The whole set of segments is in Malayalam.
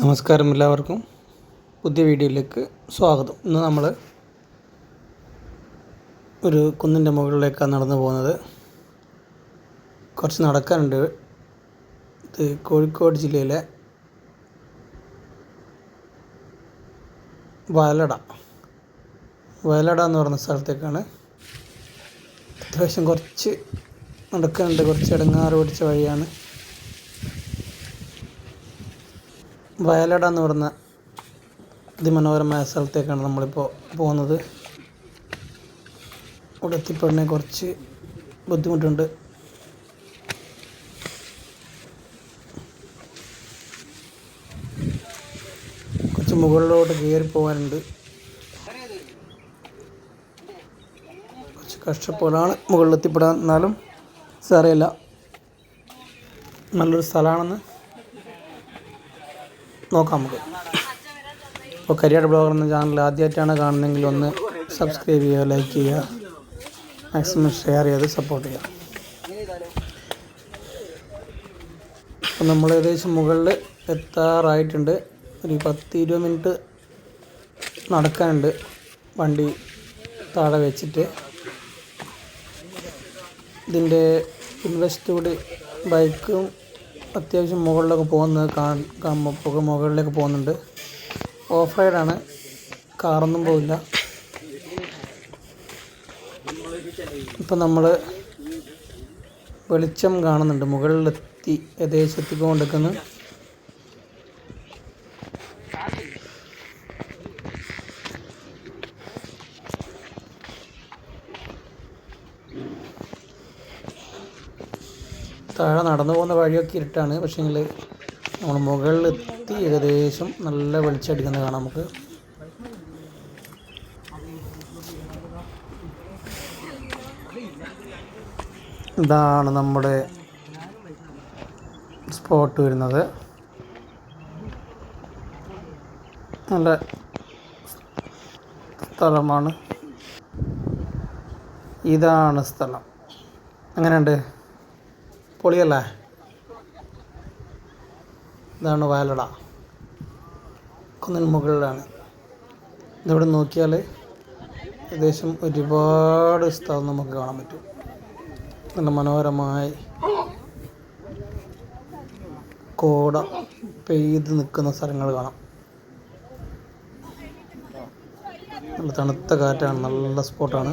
നമസ്കാരം എല്ലാവർക്കും. പുതിയ വീഡിയോയിലേക്ക് സ്വാഗതം. ഇന്ന് നമ്മൾ ഒരു കുന്നിന്റെ മുകളിലേക്കാണ് നടന്നു പോകുന്നത്. കുറച്ച് നടക്കാനുണ്ട്. ഇത് കോഴിക്കോട് ജില്ലയിലെ വയലട. വയലട എന്ന് പറഞ്ഞ സ്ഥലത്തേക്കാണ് അത്യാവശ്യം കുറച്ച് നടക്കാനുണ്ട്. കുറച്ച് ഇടങ്ങാറ് പിടിച്ച വഴിയാണ്. വയലട എന്ന് പറയുന്ന അതിമനോഹരമായ സ്ഥലത്തേക്കാണ് നമ്മളിപ്പോൾ പോകുന്നത്. ഇവിടെ എത്തിപ്പെടുന്ന കുറച്ച് ബുദ്ധിമുട്ടുണ്ട്. കുറച്ച് മുകളിലോട്ട് കയറി പോകാനുണ്ട് കുറച്ച് കഷ്ടപ്പാടാണ് മുകളിൽ എത്തിപ്പെടാൻ എന്നാലും സാരമില്ല. നല്ലൊരു സ്ഥലമാണെന്ന് നോക്കാം നമുക്ക്. ഇപ്പോൾ കരിയർ ബ്ലോഗർ എന്ന ചാനൽ ആദ്യമായിട്ടാണ് കാണുന്നതെങ്കിൽ ഒന്ന് സബ്സ്ക്രൈബ് ചെയ്യുക ലൈക്ക് ചെയ്യുക. മാക്സിമം ഷെയർ ചെയ്ത് സപ്പോർട്ട് ചെയ്യുക. അപ്പോൾ നമ്മൾ ഏകദേശം മുകളിൽ എത്താറായിട്ടുണ്ട്. ഒരു പത്ത് ഇരുപത് മിനിറ്റ് നടക്കാനുണ്ട്. വണ്ടി താഴെ വെച്ചിട്ട്. ഇതിന്റെ ഇൻവെസ്റ്റ് കൂടി ബൈക്കും അത്യാവശ്യം മുകളിലൊക്കെ പോകുന്നത് കാണുമ്പോൾ മുകളിലേക്ക് പോകുന്നുണ്ട്. ഓഫ് റൈഡാണ് കാറൊന്നും പോവില്ല. ഇപ്പം നമ്മൾ വെളിച്ചം കാണുന്നുണ്ട്. മുകളിലെത്തി ഏകദേശം എത്തിക്കൊണ്ടിരിക്കുന്നു. താഴെ നടന്നു പോകുന്ന വഴിയൊക്കെ ഇരുട്ടാണ്. പക്ഷേങ്കിൽ നമ്മൾ മുകളിലെത്തി ഏകദേശം നല്ല വെളിച്ചടിക്കുന്നത് കാണാം നമുക്ക്. ഇതാണ് നമ്മുടെ സ്പോട്ട് വരുന്നത്. നല്ല സ്ഥലമാണ്. ഇതാണ് സ്ഥലം. എങ്ങനെയുണ്ട്? പൊളിയല്ലേ? ഇതാണ് വയലട. കുന്നിന് മുകളിലാണ്. ഇതിവിടെ നോക്കിയാൽ ഏകദേശം ഒരുപാട് സ്ഥലം നമുക്ക് കാണാൻ പറ്റും. നല്ല മനോഹരമായി കോട പെയ്ത് നിൽക്കുന്ന സ്ഥലങ്ങൾ കാണാം. നല്ല തണുത്ത കാറ്റാണ് നല്ല സ്പോട്ടാണ്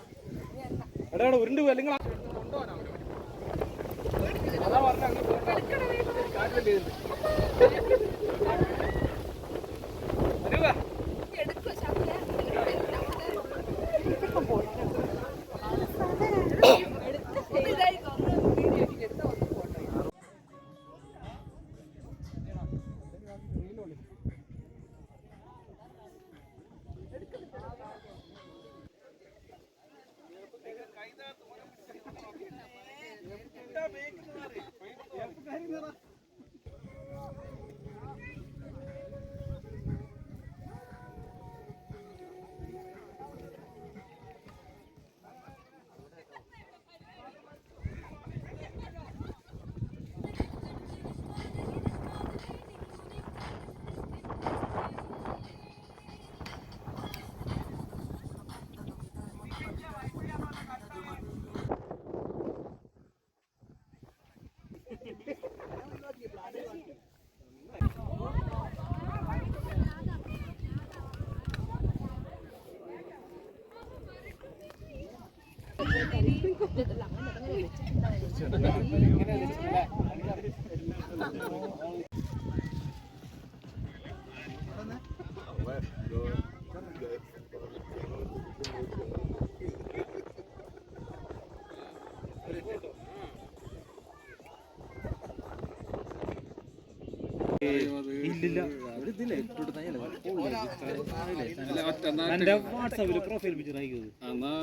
എടാ എടാ ഉരുണ്ട് പോയി. അല്ലെങ്കിൽ അതാ പറഞ്ഞ അങ്ങ് പോകണ്ട കാട്ടിലല്ലേ Ya bu kahri mi var? ഇല്ലില്ല. എന്റെ പ്രൊഫൈൽ പിക്ചർ എന്നാ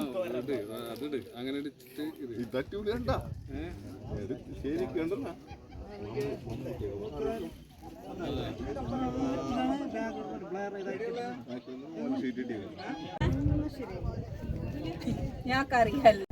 അത്